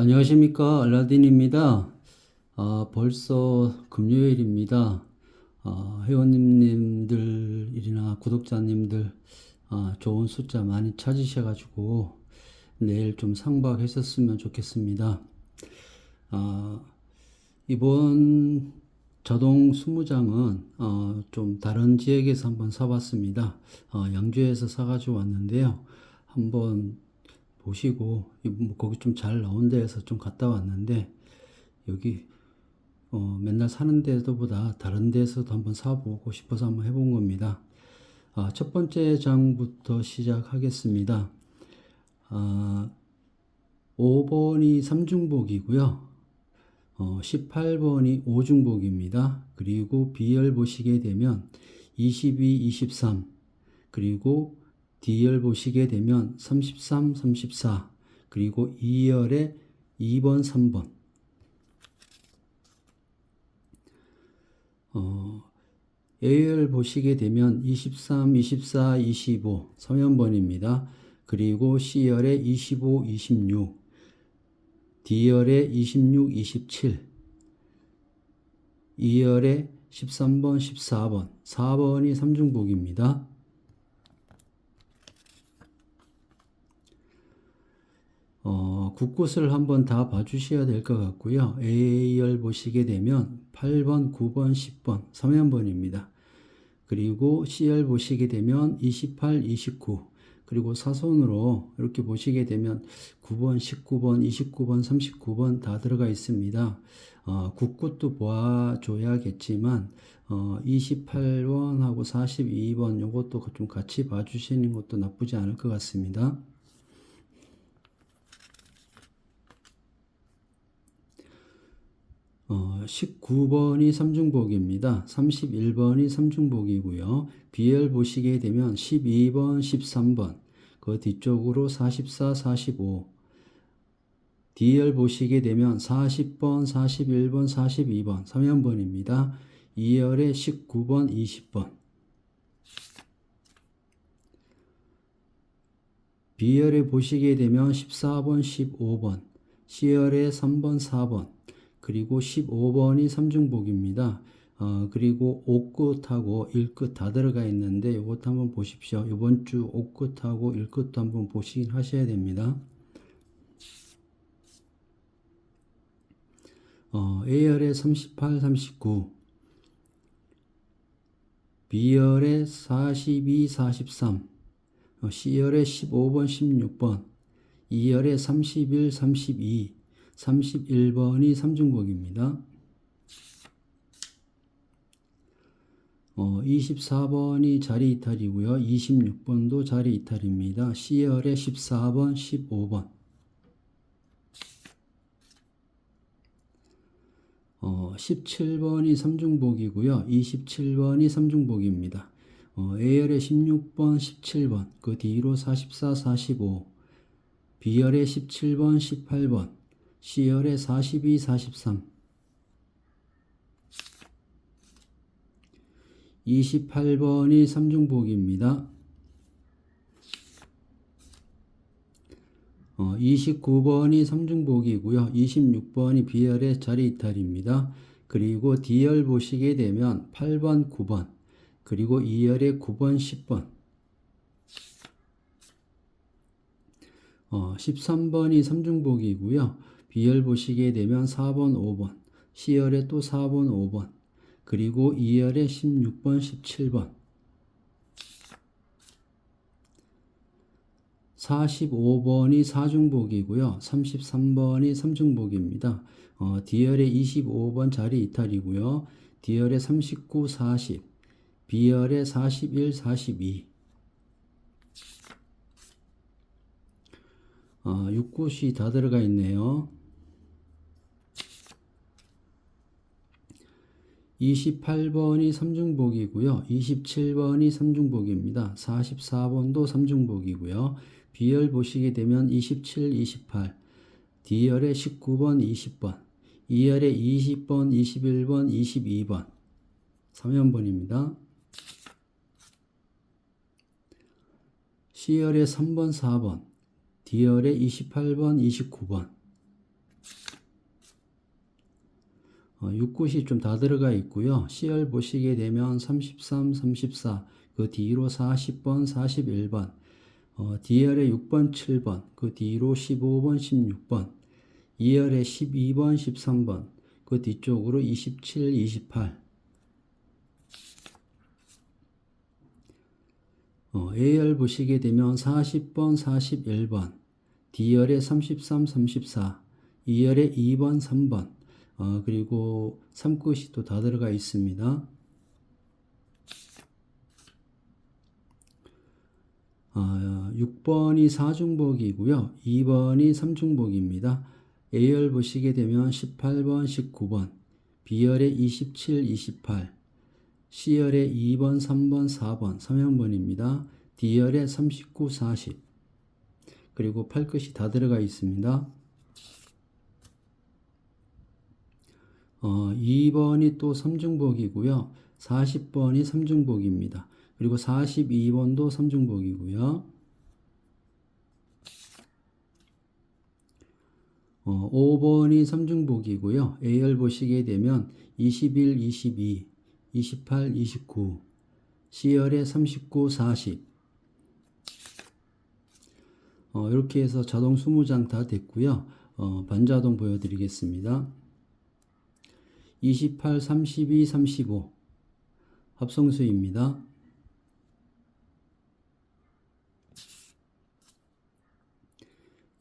안녕하십니까 알라딘입니다. 아, 벌써 금요일입니다. 아, 회원님들이나 구독자님들 아, 좋은 숫자 많이 찾으셔가지고 내일 좀 상박했었으면 좋겠습니다. 아, 이번 자동 20장은 어, 좀 다른 지역에서 한번 사봤습니다. 어, 양주에서 사가지고 왔는데요. 한번 보시고 이- 뭐 거기 좀 잘 나온 데에서 좀 갔다 왔는데 여기 어, 맨날 사는 데서보다 다른 데서도 한번 사보고 싶어서 한번 해본 겁니다. 아, 첫 번째 장부터 시작하겠습니다. 아, 5번이 삼중복이고요. 어, 18번이 오중복입니다. 그리고 B열 보시게 되면 22, 23 그리고 D열 보시게 되면 33, 34 그리고 2열에 2번, 3번 어, A열 보시게 되면 23, 24, 25 3연번입니다. 그리고 C열에 25, 26 D열에 26, 27 2열에 13번, 14번 4번이 삼중복입니다. 어, 국곳을 한번 다 봐주셔야 될 것 같고요. A열 보시게 되면 8번, 9번, 10번, 3연번입니다. 그리고 C열 보시게 되면 28, 29, 그리고 사선으로 이렇게 보시게 되면 9번, 19번, 29번, 39번 다 들어가 있습니다. 어, 국곳도 보아줘야겠지만 어, 28번하고 42번 요것도 좀 같이 봐주시는 것도 나쁘지 않을 것 같습니다. 어, 19번이 삼중복입니다. 31번이 삼중복이고요. B열 보시게 되면 12번, 13번, 그 뒤쪽으로 44, 45. D열 보시게 되면 40번, 41번, 42번, 3연번입니다. 2열에 19번, 20번. B열에 보시게 되면 14번, 15번, C열에 3번, 4번, 그리고 15번이 삼중복입니다. 어, 그리고 옥끝하고 일끝 다 들어가 있는데 이것도 한번 보십시오. 이번 주 옥끝하고 일끝도 한번 보시긴 하셔야 됩니다. 어, A열에 38, 39, B열에 42, 43, 어, C열에 15번, 16번, 2열에 31, 32, 31번이 삼중복입니다. 어, 24번이 자리 이탈이고요. 26번도 자리 이탈입니다. C열에 14번, 15번. 어, 17번이 삼중복이고요. 27번이 삼중복입니다. 어, A열에 16번, 17번, 그 뒤로 44, 45, B열에 17번, 18번, C열에 42, 43, 28번이 삼중복입니다. 어, 29번이 삼중복이고요. 26번이 B열의 자리 이탈입니다. 그리고 D열 보시게 되면 8번, 9번, 그리고 2열에 9번, 10번, 어, 13번이 삼중복이고요. B열 보시게 되면 4번, 5번, C열에 또 4번, 5번, 그리고 2열에 16번, 17번, 45번이 사중복이고요. 33번이 삼중복입니다. 어, D열에 25번 자리 이탈이고요. D열에 39, 40, B열에 41, 42. 어, 6곳이 다 들어가 있네요. 28번이 삼중복이고요. 27번이 삼중복입니다. 44번도 삼중복이고요. B열 보시게 되면 27, 28, D열에 19번, 20번, 2열에 20번, 21번, 22번, 3연번입니다. C열에 3번, 4번, D열에 28번, 29번, 어, 6굿이 좀 다 들어가 있고요. C열 보시게 되면 33, 34, 그 뒤로 40번, 41번, 어, D열에 6번, 7번, 그 뒤로 15번, 16번, 2열에 12번, 13번, 그 뒤쪽으로 27, 28. 어, A열 보시게 되면 40번, 41번, D열에 33, 34, 2열에 2번, 3번, 어, 그리고 3끝이 또 다 들어가 있습니다. 아, 6번이 4중복이고요. 2번이 3중복입니다. A열 보시게 되면 18번, 19번, B열에 27, 28, C열에 2번, 3번, 4번, 3연번입니다. D열에 39, 40. 그리고 8끝이 다 들어가 있습니다. 어, 2번이 또 3중복이고요. 40번이 3중복입니다. 그리고 42번도 3중복이고요. 어, 5번이 3중복이고요. A열 보시게 되면 21, 22, 28, 29, C열에 39, 40. 어, 이렇게 해서 자동 20장 다 됐고요. 어, 반자동 보여드리겠습니다. 28, 32, 35 합성수입니다.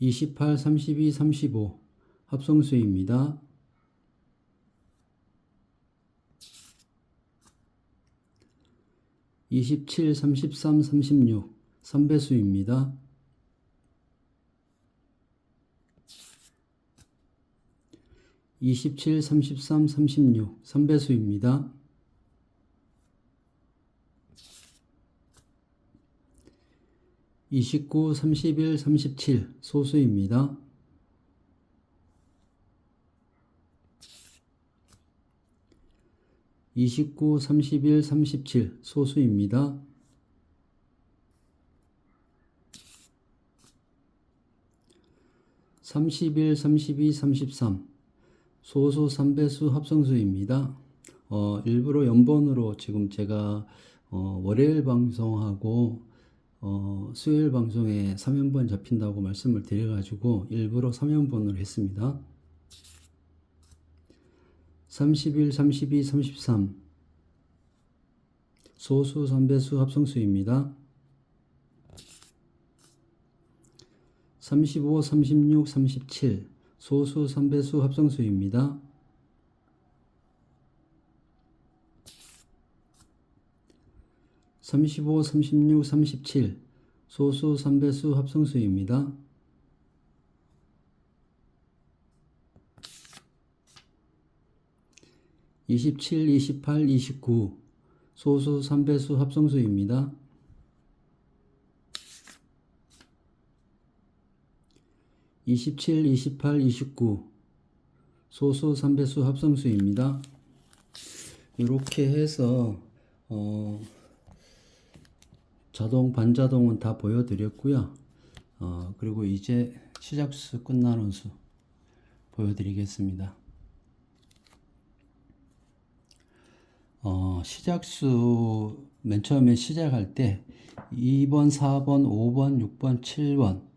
이십팔, 삼십이, 합성수입니다. 이십칠, 삼십삼, 삼십육 3배수입니다. 이십칠, 삼십삼, 삼십육 3배수입니다. 이십구, 삼십일, 삼십칠 소수입니다. 이십구, 삼십일, 삼십칠 소수입니다. 삼십일, 삼십이, 삼십삼 소수 3배수 합성수입니다. 어, 일부러 연번으로 지금 제가 어, 월요일 방송하고 어, 수요일 방송에 3연번 잡힌다고 말씀을 드려가지고 일부러 3연번으로 했습니다. 31, 32, 33 소수 3배수 합성수입니다. 35, 36, 37 소수 3배수 합성수입니다. 35, 36, 37 소수 3배수 합성수입니다. 이십칠, 이십팔, 이십구 소수 3배수 합성수입니다. 이십칠, 이십팔, 이십구 소수 3배수 합성수입니다. 이렇게 해서 어, 자동, 반자동은 다 보여드렸고요. 어, 그리고 이제 시작수 끝나는 수 보여드리겠습니다. 어, 시작수 맨 처음에 시작할 때 2번, 4번, 5번, 6번, 7번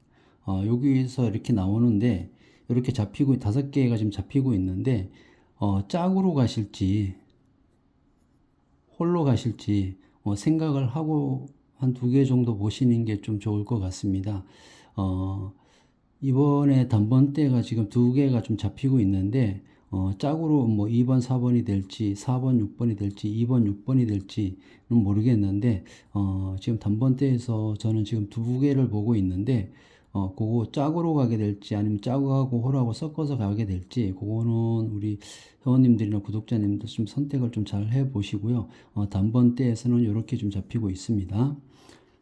어, 여기서 이렇게 나오는데 이렇게 잡히고 다섯 개가 지금 잡히고 있는데 어, 짝으로 가실지 홀로 가실지 어, 생각을 하고 한 두 개 정도 보시는 게 좀 좋을 것 같습니다. 어, 이번에 단번대가 지금 두 개가 좀 잡히고 있는데 어, 짝으로 뭐 2번, 4번이 될지 4번, 6번이 될지 2번, 6번이 될지는 모르겠는데 어, 지금 단번대에서 저는 지금 두 개를 보고 있는데 어, 그거 짝으로 가게 될지 아니면 짝하고 홀하고 섞어서 가게 될지 그거는 우리 회원님들이나 구독자님들 좀 선택을 좀 잘 해 보시고요. 어, 단번대에서는 이렇게 좀 잡히고 있습니다.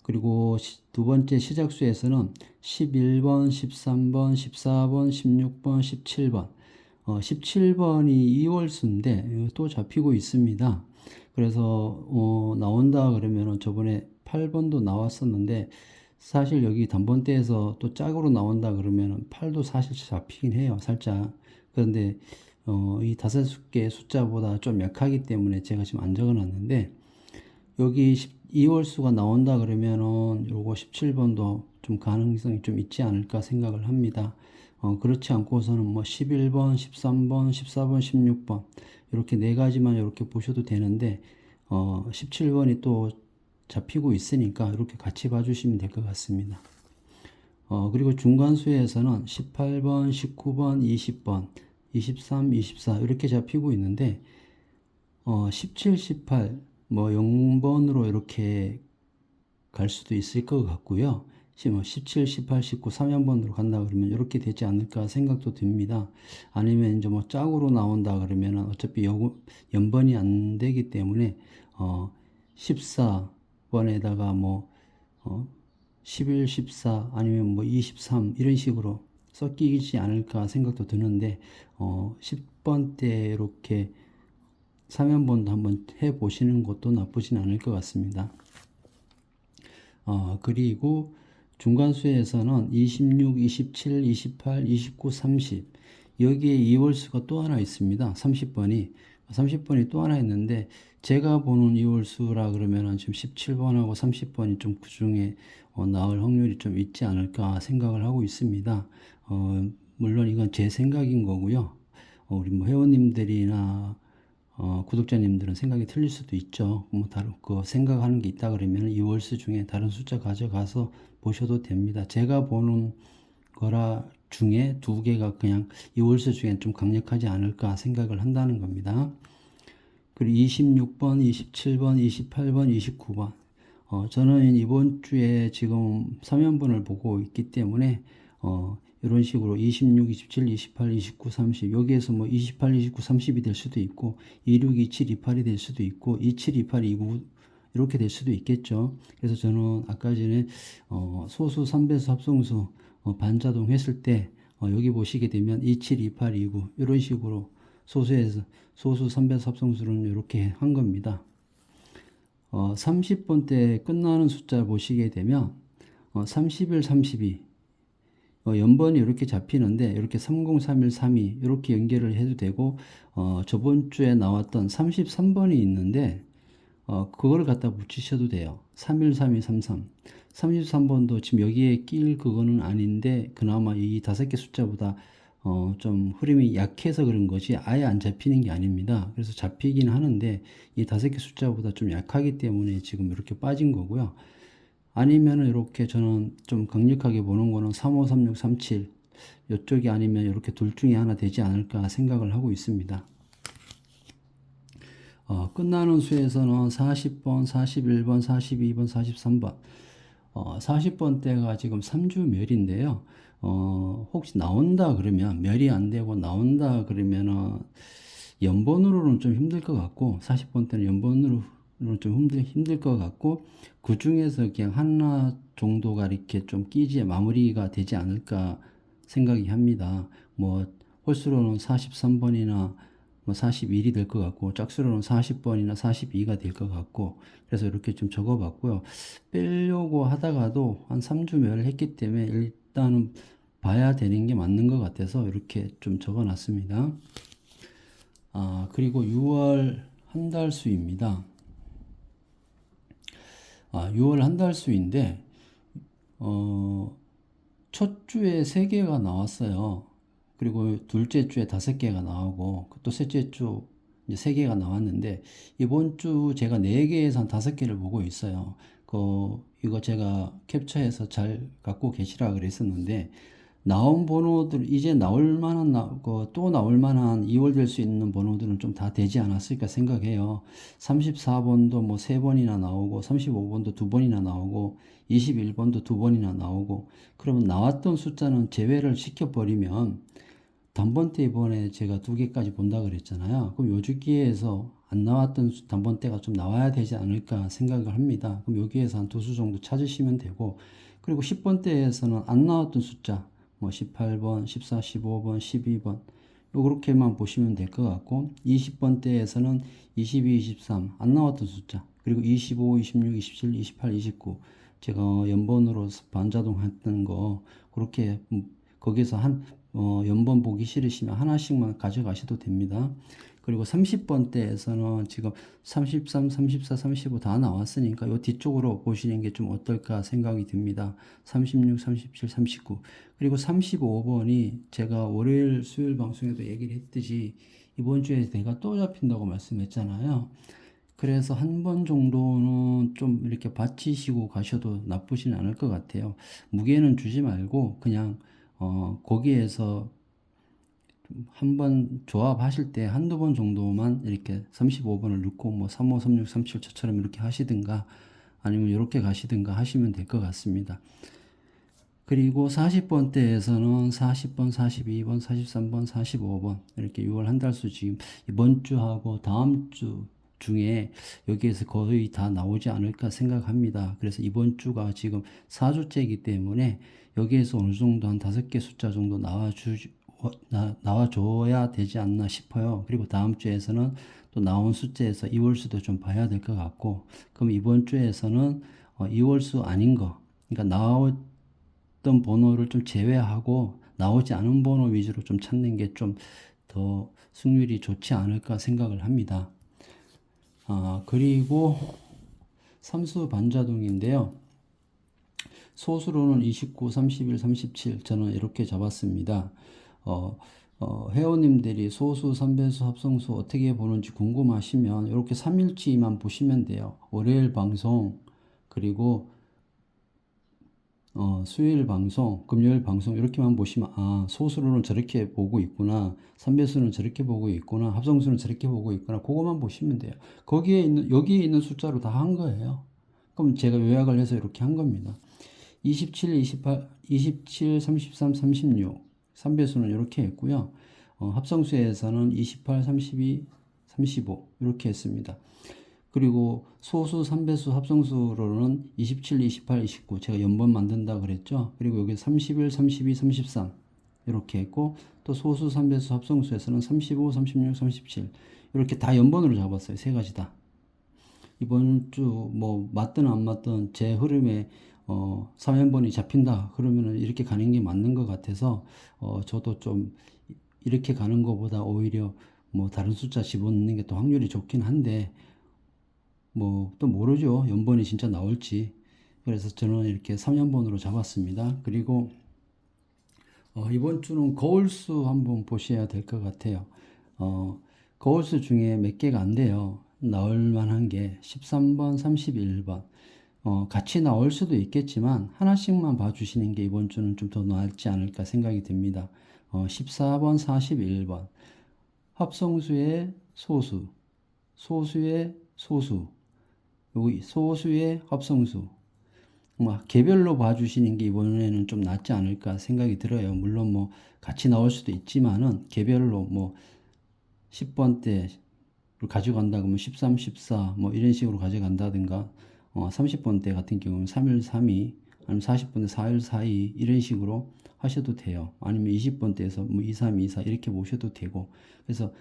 그리고 시, 두 번째 시작수에서는 11번, 13번, 14번, 16번, 17번 어, 17번이 2월 수인데 또 잡히고 있습니다. 그래서 어, 나온다 그러면은 저번에 8번도 나왔었는데 사실 여기 단번대에서 또 짝으로 나온다 그러면은 8도 사실 잡히긴 해요. 살짝. 그런데 어, 이 다섯 개의 숫자보다 좀 약하기 때문에 제가 지금 안 적어 놨는데 여기 2월 수가 나온다 그러면은 요거 17번도 좀 가능성이 좀 있지 않을까 생각을 합니다. 어, 그렇지 않고서는 뭐 11번, 13번, 14번, 16번 이렇게 네 가지만 이렇게 보셔도 되는데 어, 17번이 또 잡히고 있으니까 이렇게 같이 봐주시면 될 것 같습니다. 어, 그리고 중간수에서는 18번, 19번, 20번, 23, 24 이렇게 잡히고 있는데 어, 17, 18, 뭐 0번으로 이렇게 갈 수도 있을 것 같고요. 뭐 17, 18, 19, 3연번으로 간다 그러면 이렇게 되지 않을까 생각도 듭니다. 아니면 이제 뭐 짝으로 나온다 그러면 어차피 여, 연번이 안 되기 때문에 어 14 번에다가 뭐 어, 11, 14 아니면 뭐 23 이런 식으로 섞이지 않을까 생각도 드는데 어 10번 때 이렇게 3연번도 한번 해 보시는 것도 나쁘진 않을 것 같습니다. 어, 그리고 중간수에서는 26, 27, 28, 29, 30 여기에 2월수가 또 하나 있습니다. 30번이 30번이 또 하나 있는데 제가 보는 2월수라 그러면은 지금 17번하고 30번이 좀 그 중에 어, 나올 확률이 좀 있지 않을까 생각을 하고 있습니다. 어, 물론 이건 제 생각인 거고요. 어, 우리 뭐 회원님들이나 어, 구독자님들은 생각이 틀릴 수도 있죠. 뭐 다른 그 생각하는 게 있다 그러면 2월수 중에 다른 숫자 가져가서 보셔도 됩니다. 제가 보는 거라 중에 두 개가 그냥 2월수 중에 좀 강력하지 않을까 생각을 한다는 겁니다. 그리고 26번, 27번, 28번, 29번. 어, 저는 이번 주에 지금 3연분을 보고 있기 때문에 어, 이런 식으로 26, 27, 28, 29, 30 여기에서 뭐 28, 29, 30이 될 수도 있고 26, 27, 28이 될 수도 있고 27, 28, 29 이렇게 될 수도 있겠죠. 그래서 저는 아까 전에 어, 소수 3배수 합성수 어, 반자동 했을 때 어, 여기 보시게 되면 27, 28, 29 이런 식으로 소수에서 소수 3배수 합성수는 이렇게 한 겁니다. 어, 30번 때 끝나는 숫자 보시게 되면 어, 31, 32 어, 연번이 이렇게 잡히는데 이렇게 3031, 32 이렇게 연결을 해도 되고 어, 저번 주에 나왔던 33번이 있는데 어, 그걸 갖다 붙이셔도 돼요. 313233 33번도 지금 여기에 낄 그거는 아닌데 그나마 이 다섯 개 숫자보다 어, 좀 흐름이 약해서 그런 것이 아예 안 잡히는 게 아닙니다. 그래서 잡히긴 하는데 이 다섯 개 숫자보다 좀 약하기 때문에 지금 이렇게 빠진 거고요. 아니면은 이렇게 저는 좀 강력하게 보는 거는 35, 36, 37 이쪽이 아니면 이렇게 둘 중에 하나 되지 않을까 생각을 하고 있습니다. 어, 끝나는 수에서는 40번, 41번, 42번, 43번 어, 40번 때가 지금 3주 멸인데요. 어, 혹시 나온다 그러면 멸이 안 되고 나온다 그러면은 연번으로는 좀 힘들 것 같고 40번 때는 연번으로 좀 힘들, 힘들 것 같고 그 중에서 그냥 하나 정도가 이렇게 좀 끼지에 마무리가 되지 않을까 생각이 합니다. 뭐 홀수로는 43번이나 뭐 41이 될 것 같고 짝수로는 40번이나 42가 될 것 같고 그래서 이렇게 좀 적어봤고요. 빼려고 하다가도 한 3주 멸을 했기 때문에 일단은 봐야 되는 게 맞는 것 같아서 이렇게 좀 적어 놨습니다. 아 그리고 6월 한 달 수입니다. 아, 6월 한 달 수인데 어, 첫 주에 세 개가 나왔어요. 그리고 둘째 주에 다섯 개가 나오고 또 셋째 주 이제 세 개가 나왔는데 이번 주 제가 네 개에서 한 다섯 개를 보고 있어요. 그 이거 제가 캡처해서 잘 갖고 계시라 그랬었는데 나온 번호들 이제 나올 만한 나, 그 또 나올 만한 2월 될 수 있는 번호들은 좀 다 되지 않았을까 생각해요. 34번도 뭐 3번이나 나오고 35번도 2번이나 나오고 21번도 2번이나 나오고 그러면 나왔던 숫자는 제외를 시켜버리면 단번대 이번에 제가 두 개까지 본다 그랬잖아요. 그럼 요 주기에서 안 나왔던 단번대가 좀 나와야 되지 않을까 생각을 합니다. 그럼 여기에서 한 두 수 정도 찾으시면 되고 그리고 10번대에서는 안 나왔던 숫자 뭐 18번, 14, 15번, 12번 요렇게만 보시면 될 것 같고 20번 대에서는 22, 23 안 나왔던 숫자 그리고 25, 26, 27, 28, 29 제가 연번으로 반자동 했던 거 그렇게 거기서 한 어, 연번 보기 싫으시면 하나씩만 가져가셔도 됩니다. 그리고 30번대에서는 지금 33, 34, 35 다 나왔으니까 요 뒤쪽으로 보시는 게 좀 어떨까 생각이 듭니다. 36, 37, 39. 그리고 35번이 제가 월요일, 수요일 방송에도 얘기를 했듯이 이번 주에 내가 또 잡힌다고 말씀했잖아요. 그래서 한 번 정도는 좀 이렇게 받치시고 가셔도 나쁘진 않을 것 같아요. 무게는 주지 말고 그냥 어, 거기에서 한 번 조합하실 때 한두 번 정도만 이렇게 35번을 넣고 뭐 35, 36, 37 저처럼 이렇게 하시든가 아니면 이렇게 가시든가 하시면 될 것 같습니다. 그리고 40번 대에서는 40번, 42번, 43번, 45번 이렇게 6월 한 달 수 지금 이번 주하고 다음 주 중에 여기에서 거의 다 나오지 않을까 생각합니다. 그래서 이번 주가 지금 4주째이기 때문에 여기에서 어느 정도 한 다섯 개 숫자 정도 나와주, 어, 나, 나와줘야 되지 않나 싶어요. 그리고 다음 주에서는 또 나온 숫자에서 2월 수도 좀 봐야 될 것 같고, 그럼 이번 주에서는 어, 2월 수 아닌 거, 그러니까 나왔던 번호를 좀 제외하고 나오지 않은 번호 위주로 좀 찾는 게 좀 더 승률이 좋지 않을까 생각을 합니다. 아, 그리고 삼수 반자동인데요. 소수로는 29, 31, 37 저는 이렇게 잡았습니다. 어, 어, 회원님들이 소수, 삼배수, 합성수 어떻게 보는지 궁금하시면 이렇게 3일치만 보시면 돼요. 월요일 방송 그리고 어, 수요일 방송, 금요일 방송 이렇게만 보시면 아 소수로는 저렇게 보고 있구나, 삼배수는 저렇게 보고 있구나, 합성수는 저렇게 보고 있구나 그거만 보시면 돼요. 거기에 있는 여기에 있는 숫자로 다 한 거예요. 그럼 제가 요약을 해서 이렇게 한 겁니다. 27, 28, 27, 33, 36 삼배수는 이렇게 했고요. 어, 합성수에서는 28, 32, 35 이렇게 했습니다. 그리고 소수, 삼배수, 합성수로는 27, 28, 29 제가 연번 만든다 그랬죠. 그리고 여기 31, 32, 33 이렇게 했고 또 소수, 삼배수, 합성수에서는 35, 36, 37 이렇게 다 연번으로 잡았어요. 세 가지 다. 이번 주 뭐 맞든 안 맞든 제 흐름에 어 3연번이 잡힌다 그러면은 이렇게 가는 게 맞는 것 같아서 어 저도 좀 이렇게 가는 것보다 오히려 뭐 다른 숫자 집어넣는 게 또 확률이 좋긴 한데 뭐 또 모르죠. 연번이 진짜 나올지. 그래서 저는 이렇게 3연번으로 잡았습니다. 그리고 어, 이번 주는 거울수 한번 보셔야 될 것 같아요. 어, 거울수 중에 몇 개가 안 돼요. 나올 만한 게 13번, 31번. 어, 같이 나올 수도 있겠지만 하나씩만 봐주시는 게 이번 주는 좀더 낫지 않을까 생각이 듭니다. 어, 14번, 41번. 합성수의 소수, 소수의 소수, 여기 소수의 합성수. 뭐 개별로 봐주시는 게 이번에는 좀 낫지 않을까 생각이 들어요. 물론 뭐 같이 나올 수도 있지만은 개별로 뭐 10번 때 가져간다 그러면 13, 14 뭐 이런 식으로 가져간다든가 어 30번 때 같은 경우는 3일 3이 아니면 40번 때 4일 4이 이런 식으로 하셔도 돼요. 아니면 20번 때에서 뭐 2, 3, 2, 4 이렇게 보셔도 되고 그래서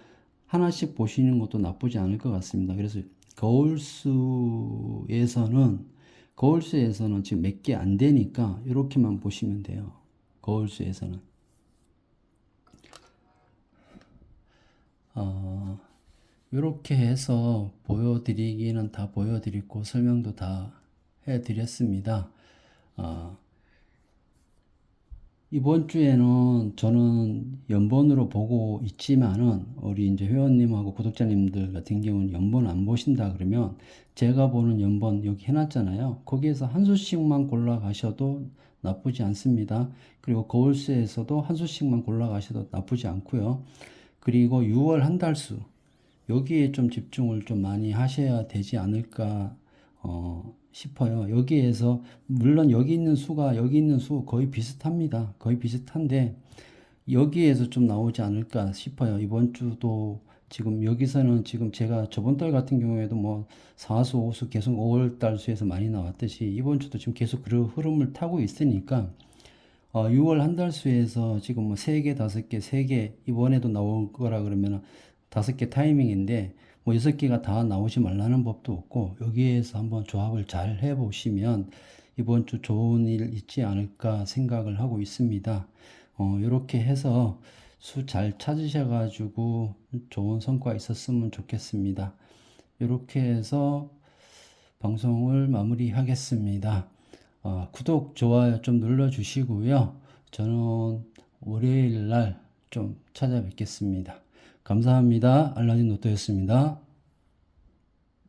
하나씩 보시는 것도 나쁘지 않을 것 같습니다. 그래서 거울수에서는 거울수에서는 지금 몇 개 안 되니까 이렇게만 보시면 돼요. 거울수에서는 어, 이렇게 해서 보여드리기는 다 보여드리고 설명도 다 해드렸습니다. 어, 이번 주에는 저는 연번으로 보고 있지만은 우리 이제 회원님하고 구독자님들 같은 경우는 연번 안 보신다 그러면 제가 보는 연번 여기 해놨잖아요. 거기에서 한 수씩만 골라 가셔도 나쁘지 않습니다. 그리고 거울수에서도 한 수씩만 골라 가셔도 나쁘지 않고요. 그리고 6월 한 달수 여기에 좀 집중을 좀 많이 하셔야 되지 않을까 어, 싶어요. 여기에서 물론 여기 있는 수가 여기 있는 수 거의 비슷합니다. 거의 비슷한데 여기에서 좀 나오지 않을까 싶어요. 이번 주도 지금 여기서는 지금 제가 저번 달 같은 경우에도 뭐 4수, 5수 계속 5월 달 수에서 많이 나왔듯이 이번 주도 지금 계속 그 흐름을 타고 있으니까 어, 6월 한 달 수에서 지금 뭐 3개, 5개, 3개 이번에도 나올 거라 그러면 다섯 개 타이밍인데 뭐 여섯 개가 다 나오지 말라는 법도 없고 여기에서 한번 조합을 잘 해보시면 이번 주 좋은 일 있지 않을까 생각을 하고 있습니다. 어, 이렇게 해서 수 잘 찾으셔가지고 좋은 성과 있었으면 좋겠습니다. 이렇게 해서 방송을 마무리하겠습니다. 어, 구독, 좋아요 좀 눌러주시고요. 저는 월요일 날 좀 찾아뵙겠습니다. 감사합니다. 알라딘 노트였습니다.